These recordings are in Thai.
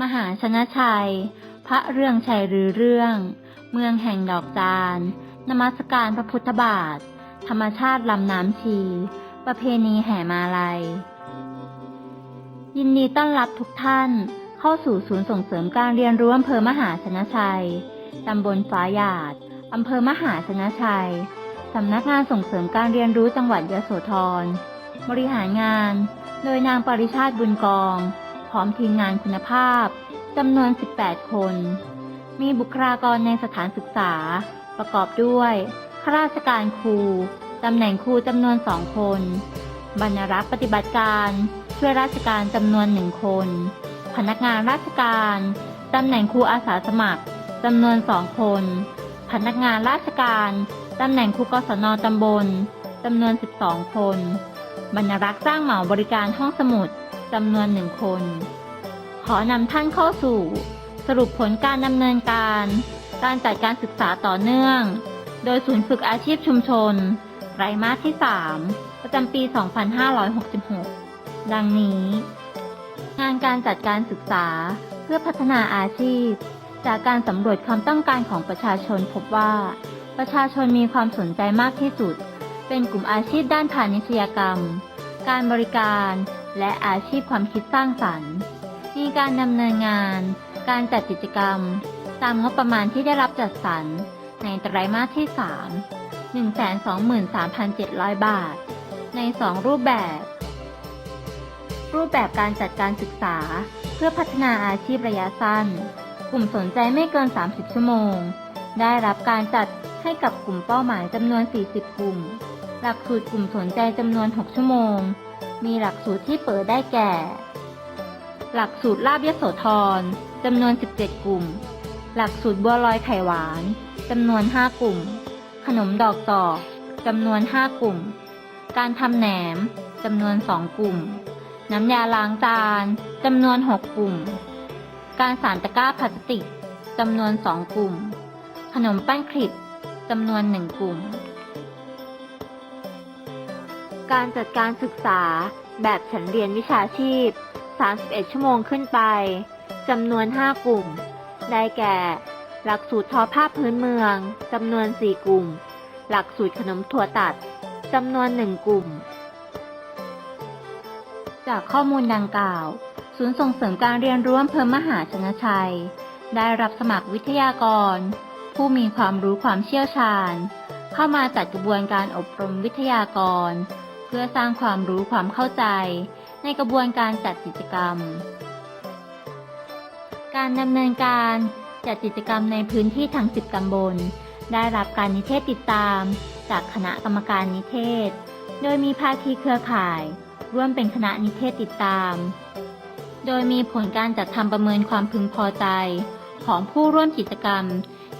มหาชนะชัย พระเรื่องชัยรือเรื่อง เมืองแห่งดอกจานนมัสการพระพุทธบาท ธรรมชาติลำน้ำชี ประเพณีแห่มาลัย ยินดีต้อนรับทุกท่านเข้าสู่ศูนย์ส่งเสริมการเรียนรู้อำเภอมหาชนะชัย ตำบลฟ้าหยาด อำเภอมหาชนะชัย สำนักงานส่งเสริมการเรียนรู้จังหวัดยโสธร บริหารงาน โดยนางปริชาติบุญกอง ร้อมทีมงานคุณภาพจำนวน 18 คน มีบุคลากรในสถานศึกษา ประกอบด้วยข้าราชการครู ตำแหน่งครูจำนวนสองคน บรรณารักษ์ปฏิบัติการ ช่วยราชการจำนวนหนึ่งคน พนักงานราชการ ตำแหน่งครูอาสาสมัครจำนวนสองคน พนักงานราชการ ตำแหน่งครูกศนตำบลจำนวน 12 คน บรรณารักษ์จ้างเหมาบริการห้องสมุด จำนวนหนึ่งคน ขอนำท่านเข้าสู่ สรุปผลการดำเนินการ การจัดการศึกษาต่อเนื่อง โดยศูนย์ฝึกอาชีพชุมชน ไตรมาสที่ 3 ประจำปี 2566 ดังนี้ งานการจัดการศึกษาเพื่อพัฒนาอาชีพ จากการสำรวจความต้องการของประชาชนพบว่า ประชาชนมีความสนใจมากที่สุด เป็นกลุ่มอาชีพด้านพาณิชยกรรม การบริการ และอาชีพความคิดสร้างสรรค์ มีการดำเนินงาน การจัดกิจกรรม ตามงบประมาณที่ได้รับจัดสรร ในไตรมาสที่ 3 123,700 บาท ใน 2 รูปแบบ รูปแบบการจัดการศึกษา เพื่อพัฒนาอาชีพระยะสั้น กลุ่มสนใจไม่เกิน 30 ชั่วโมง ได้รับการจัดให้กับกลุ่มเป้าหมายจำนวน 40 กลุ่ม หลักสูตรกลุ่มสนใจจำนวน 6 ชั่วโมง มีหลักสูตรที่เปิดได้แก่ หลักสูตรลาบยโสธรจำนวน 17 กลุ่ม หลักสูตรบัวลอยไข่หวานจำนวน 5 กลุ่ม ขนมดอกจอกจำนวน 5 กลุ่ม การทำแหนมจำนวน 2 กลุ่ม น้ำยาล้างจานจำนวน 6 กลุ่ม การสานตะกร้าพลาสติกจำนวน 2 กลุ่ม ขนมปั้นคลิปจำนวน 1 กลุ่ม การจัดการศึกษา แบบฉันเรียนวิชาชีพ 31 ชั่วโมงขึ้นไป จำนวน 5 กลุ่ม ได้แก่ หลักสูตรทอผ้าพื้นเมือง จำนวน 4 กลุ่ม หลักสูตรขนมถั่วตัด จำนวน 1 กลุ่ม จากข้อมูลดังกล่าว ศูนย์ส่งเสริมการเรียนรู้อำเภอมหาชนะชัย ได้รับสมัครวิทยากร ผู้มีความรู้ความเชี่ยวชาญ เข้ามาจัดกระบวนการอบรมวิทยากร พื่อสร้างความรู้ความเข้าใจ ในกระบวนการจัดกิจกรรม การดำเนินการจัดกิจกรรมในพื้นที่ทั้ง 10 ตำบล ได้รับการนิเทศติดตาม จากคณะกรรมการนิเทศ โดยมีภาคีเครือข่าย ร่วมเป็นคณะนิเทศติดตาม โดยมีผลการจัดทำประเมินความพึงพอใจ ของผู้ร่วมกิจกรรม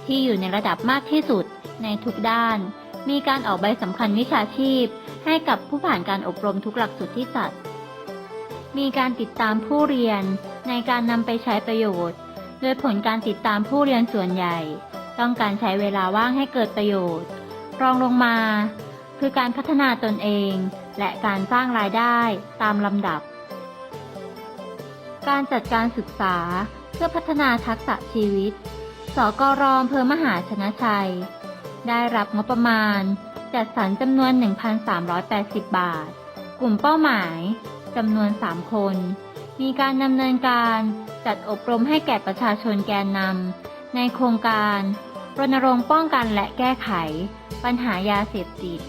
ที่อยู่ในระดับมากที่สุดในทุกด้าน มีการออกใบสำคัญวิชาชีพ ให้กับผู้ผ่านการอบรมทุกหลักสูตรที่จัด มีการติดตามผู้เรียนในการนำไปใช้ประโยชน์ โดยผลการติดตามผู้เรียนส่วนใหญ่ ต้องการใช้เวลาว่างให้เกิดประโยชน์ รองลงมา คือการพัฒนาตนเอง และการสร้างรายได้ตามลำดับ การจัดการศึกษาเพื่อพัฒนาทักษะชีวิต สกรอำเภอมหาชนะชัย ได้รับงบประมาณ จัดสรรจำนวน 1,380 บาท กลุ่มเป้าหมายจำนวน 3 คน มีการดำเนินการจัดอบรมให้แก่ประชาชนแกนนำในโครงการรณรงค์ป้องกันและแก้ไข ปัญหายาเสพติด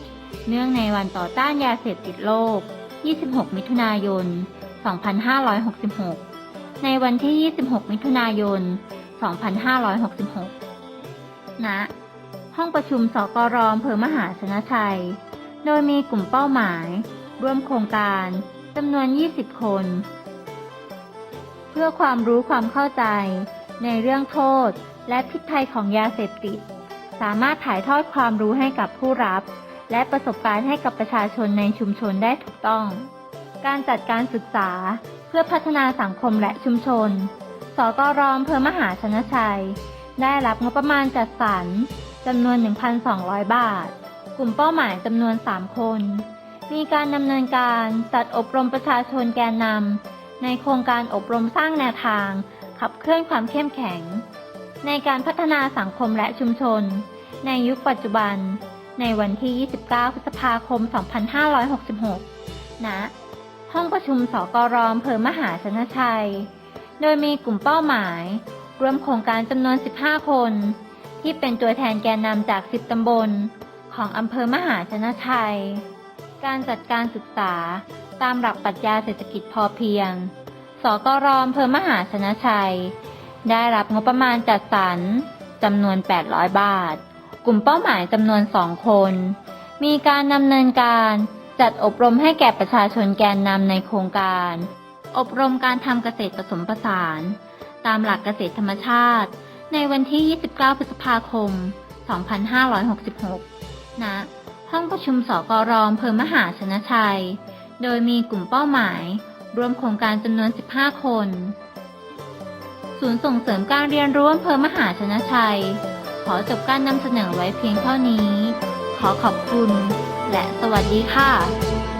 เนื่องในวันต่อต้านยาเสพติดโลก 26 มิถุนายน 2566 ในวันที่ 26 มิถุนายน 2566ณ ห้องประชุมสกรอำเภอมหาชนะชัย โดยมีกลุ่มเป้าหมาย ร่วมโครงการจำนวน 20 คน เพื่อความรู้ความเข้าใจ ในเรื่องโทษและพิษภัยของยาเสพติด สามารถถ่ายทอดความรู้ให้กับผู้รับ และประสบการณ์ให้กับประชาชนในชุมชนได้ถูกต้อง การจัดการศึกษาเพื่อพัฒนาสังคมและชุมชน สกรอำเภอมหาชนะชัย ได้รับงบประมาณจัดสรรจำนวน 1,200 บาท กลุ่มเป้าหมายจำนวน 3 คน มีการดำเนินการจัดอบรมประชาชนแกนนำในโครงการอบรมสร้างแนวทาง ขับเคลื่อนความเข้มแข็ง ในการพัฒนาสังคมและชุมชน ในยุคปัจจุบัน ในวันที่ 29 พฤษภาคม 2566 ณ ห้องประชุมสกรอำเภอมหาชนชัย โดยมีกลุ่มเป้าหมาย รวมโครงการจำนวน 15 คน ที่เป็นตัวแทนแกนนำจาก 10 ตำบล ของอำเภอมหาชนะชัย การจัดการศึกษาตามหลักปรัชญาเศรษฐกิจพอเพียง สกรอำเภอมหาชนะชัย ได้รับงบประมาณจัดสรรจำนวน 800 บาท กลุ่มเป้าหมายจำนวน 2 คน มีการดำเนินการจัดอบรมให้แก่ประชาชนแกนนำในโครงการ อบรมการทำเกษตรผสมผสาน ตามหลักเกษตรธรรมชาติ ในวันที่ 29 พฤษภาคม 2566 ณ ห้องประชุมสกรอำเภอมหาชนชัย โดยมีกลุ่มเป้าหมาย รวมโครงการจำนวน 15 คน ศูนย์ส่งเสริมการเรียนรู้อำเภอมหาชนชัย ขอจบการนำเสนอไว้เพียงเท่านี้ ขอขอบคุณ และสวัสดีค่ะ